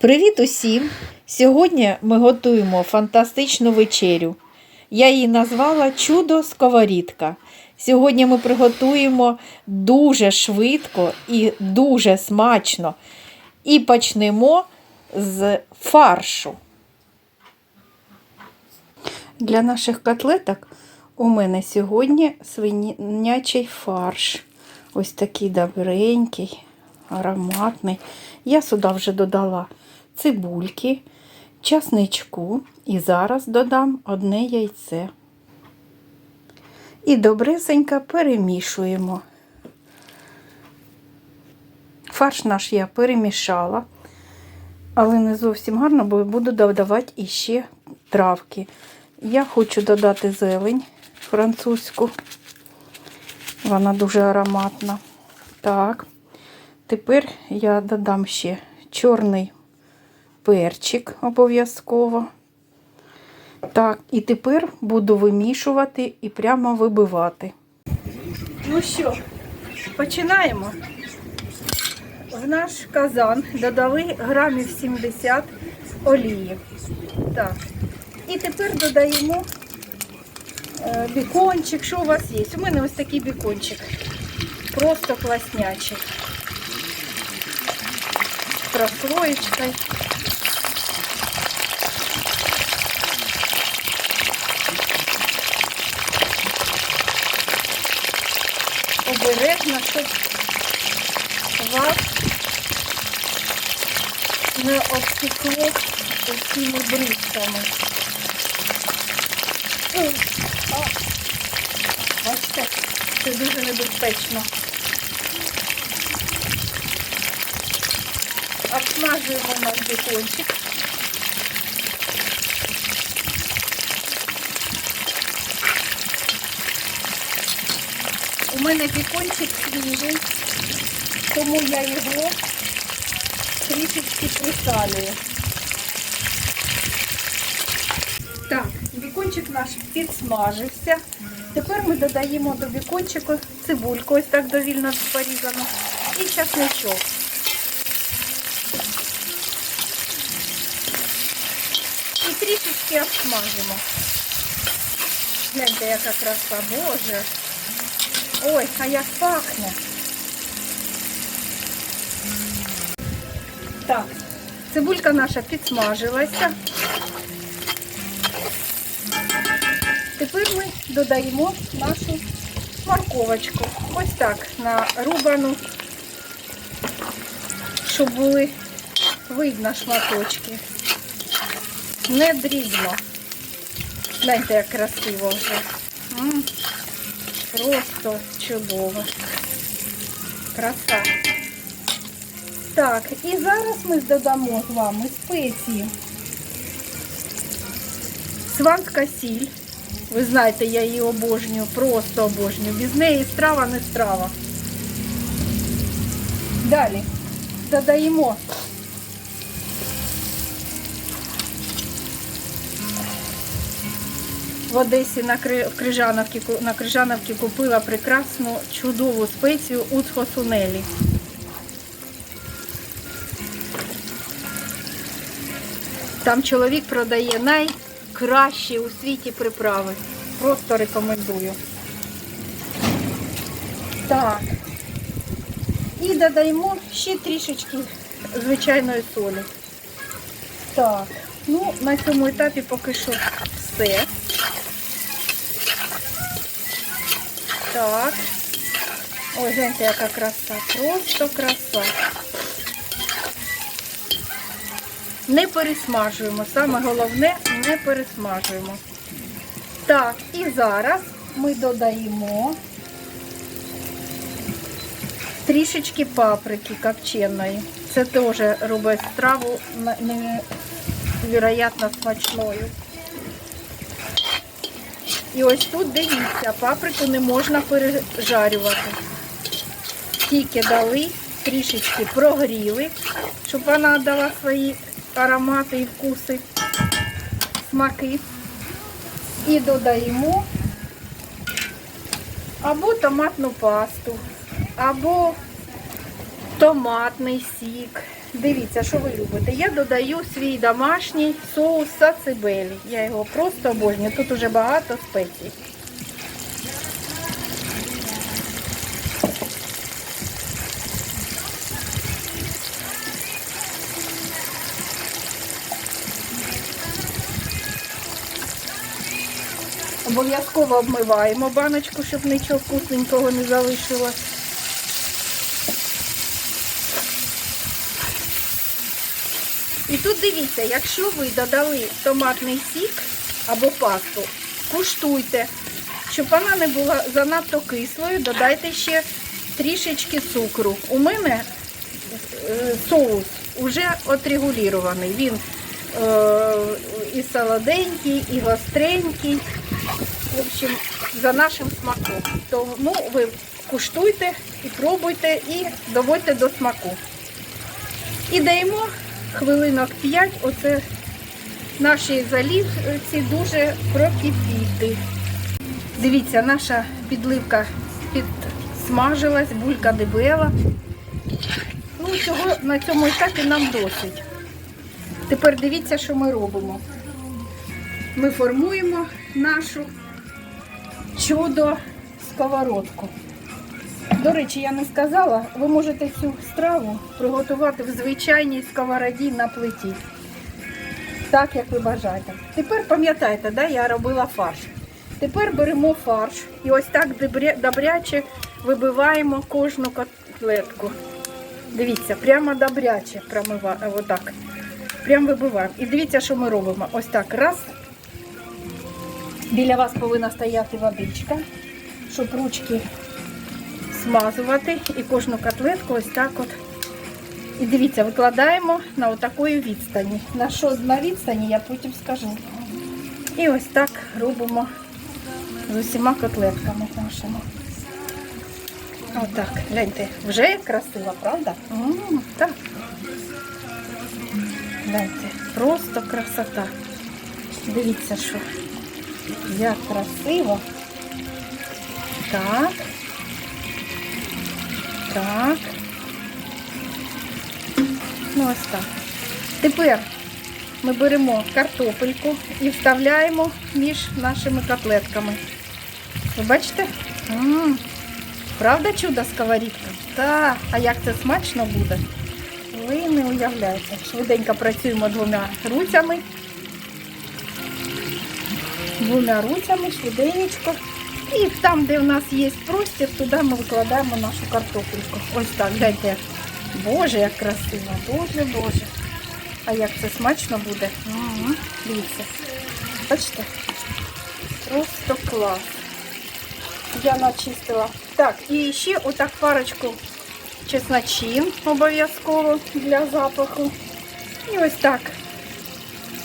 Привіт усім! Сьогодні ми готуємо фантастичну вечерю. Я її назвала Чудо сковорідка. Сьогодні ми приготуємо дуже швидко і дуже смачно. І почнемо з фаршу. Для наших котлеток у мене сьогодні свинячий фарш. Ось такий добренький, ароматний. Я сюди вже додала цибульки, часничку і зараз додам одне яйце. І добресенько перемішуємо. Фарш наш я перемішала, але не зовсім гарно, бо буду додавати іще травки. Я хочу додати зелень французьку. Вона дуже ароматна. Так, тепер я додам ще чорний перчик обов'язково. Так, і тепер буду вимішувати і прямо вибивати. Ну що, починаємо. В наш казан додали грамів 70 олії. Так. І тепер додаємо е, бікончик, що у вас є. У мене ось такий бікончик. Просто класнячий. З прослоєчкою. Щоб вас не обтекло усіми бризками. Бачите, це дуже небезпечно. Обсмажуємо наш бекончик. У мене бекончик свіжий, тому я його трішечки присалюю. Так, бікончик наш підсмажився. Тепер ми додаємо до бікончику цибульку, ось так довільно порізану, і часничок. І трішечки обсмажимо. Гляньте, яка краса, боже. Ой, а як пахне. Так, цибулька наша підсмажилася. Тепер ми додаємо нашу морковочку. Ось так нарубану, щоб були видно шматочки. Не дрібно. Гляньте, як красиво вже. М, Просто чудово. Краса. Так, і зараз ми додамо з вами спеції. Сванська сіль. Ви знаєте, я її обожнюю, просто обожнюю. Без неї страва не страва. Далі додаємо в Одесі на Кри- Крижановці, на Крижановці купила прекрасну чудову спецію уцхосунелі. Там чоловік продає найкращі у світі приправи. Просто рекомендую. Так. І додаємо ще трішечки звичайної солі. Так. Ну, на цьому етапі поки що все. Так. Ой, гляньте, яка краса. Просто краса. Не пересмажуємо. Саме головне не пересмажуємо. Так, і зараз ми додаємо трішечки паприки копченої. Це теж робить страву невероятно смачною. І ось тут дивіться, паприку не можна пережарювати. Тільки дали, трішечки прогріли, щоб вона дала свої аромати і вкуси, смаки. І додаємо або томатну пасту, або томатний сік. дивіться, що ви любите. Я додаю свій домашній соус сацибелі. Я його просто обожнюю. Тут уже багато спецій. Обов'язково обмиваємо баночку, щоб нічого вкусненького не залишилось. І тут дивіться, якщо ви додали томатний сік або пасту, куштуйте. Щоб вона не була занадто кислою, додайте ще трішечки цукру. У мене е, соус вже отрегулірований. Він е, і солоденький, і гостренький. В общем, за нашим смаком. Тому ви куштуйте і пробуйте, і доводьте до смаку. І даємо хвилинок 5, оце наші залівці дуже прокипіти. Дивіться, наша підливка підсмажилась, булька дебела. Ну, цього на цьому етапі нам досить. Тепер дивіться, що ми робимо. Ми формуємо нашу чудо сковородку. До речі, я не сказала, ви можете цю страву приготувати в звичайній сковороді на плиті. Так, як ви бажаєте. Тепер пам'ятаєте, да, я робила фарш. Тепер беремо фарш і ось так добряче вибиваємо кожну котлетку. Дивіться, прямо добряче промиваємо. Отак. Прямо вибиваємо. І дивіться, що ми робимо. Ось так. Раз. Біля вас повинна стояти водичка, щоб ручки смазувати і кожну котлетку ось так от. І дивіться, викладаємо на отакої відстані. На що на відстані, я потім скажу. І ось так робимо з усіма котлетками нашими. Отак, гляньте, вже красиво, правда? М, так. Гляньте, просто красота. Дивіться, що як красиво. Так. Так. Ну ось так. Тепер ми беремо картопельку і вставляємо між нашими котлетками. Ви бачите? М, Правда чудо сковорідка? Так. А як це смачно буде? Ви не уявляєте. Швиденько працюємо двома руцями. Двома руцями, швиденько. І там, де в нас є простір, туди ми викладаємо нашу картопельку. Ось так, гляньте. Боже, як красиво. Боже, Боже. А як це смачно буде? М, Дивіться. Бачите? Просто клас. Я начистила. Так, і ще отак парочку чесночин обов'язково для запаху. І ось так.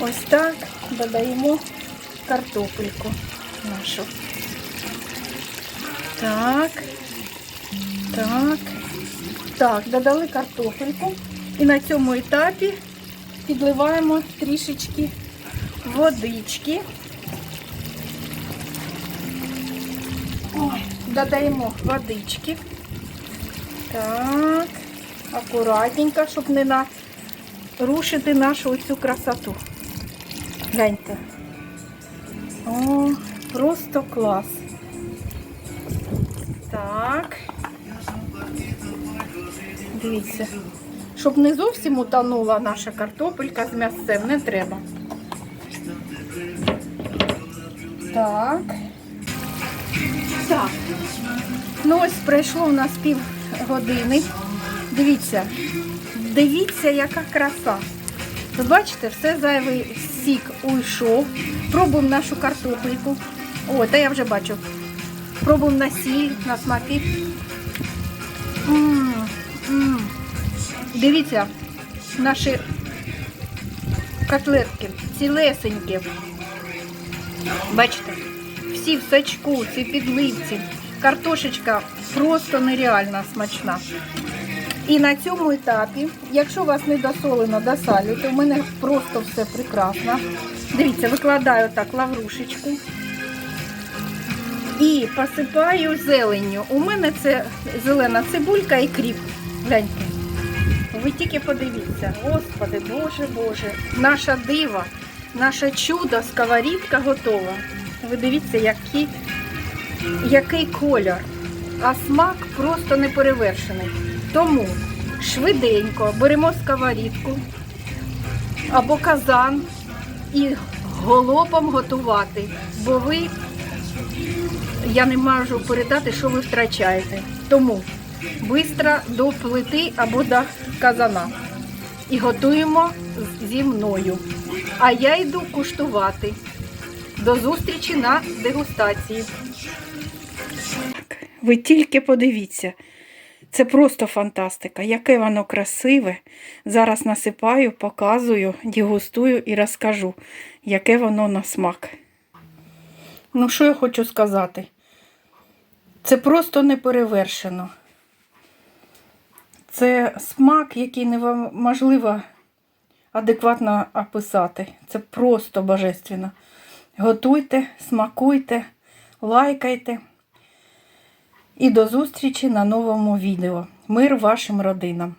Ось так додаємо картопельку нашу. Так. Так. Так, додали картопельку. І на цьому етапі підливаємо трішечки водички. Ой, додаємо водички. Так, акуратненько, щоб не нарушити нашу оцю красоту. Гляньте. О, просто клас. Так. Дивіться. Щоб не зовсім утонула наша картопелька з м'ясцем, не треба. Так. Так. Ну ось пройшло у нас пів години. Дивіться. Дивіться, яка краса. Ви бачите, все зайвий сік уйшов. Пробуємо нашу картопельку. О, та я вже бачу. Пробуємо на сіль, на смаки. Дивіться, наші котлетки цілесенькі. Бачите, всі в сачку, ці підливці. Картошечка просто нереально смачна. І на цьому етапі, якщо у вас не досолено, досалюйте. У мене просто все прекрасно. Дивіться, викладаю так лаврушечку і посипаю зеленню. У мене це зелена цибулька і кріп. Гляньте. ви тільки подивіться. Господи, Боже, Боже. Наша дива, наше чудо, сковорідка готова. Ви дивіться, який, який колір. А смак просто неперевершений. Тому швиденько беремо сковорідку або казан і голопом готувати, бо ви я не можу передати, що ви втрачаєте. Тому швидко до плити або до казана. І готуємо зі мною. А я йду куштувати. До зустрічі на дегустації. Ви тільки подивіться. Це просто фантастика. Яке воно красиве. Зараз насипаю, показую, дегустую і розкажу, яке воно на смак. Ну, що я хочу сказати? Це просто неперевершено. Це смак, який неможливо адекватно описати. Це просто божественно. Готуйте, смакуйте, лайкайте. І до зустрічі на новому відео. Мир вашим родинам!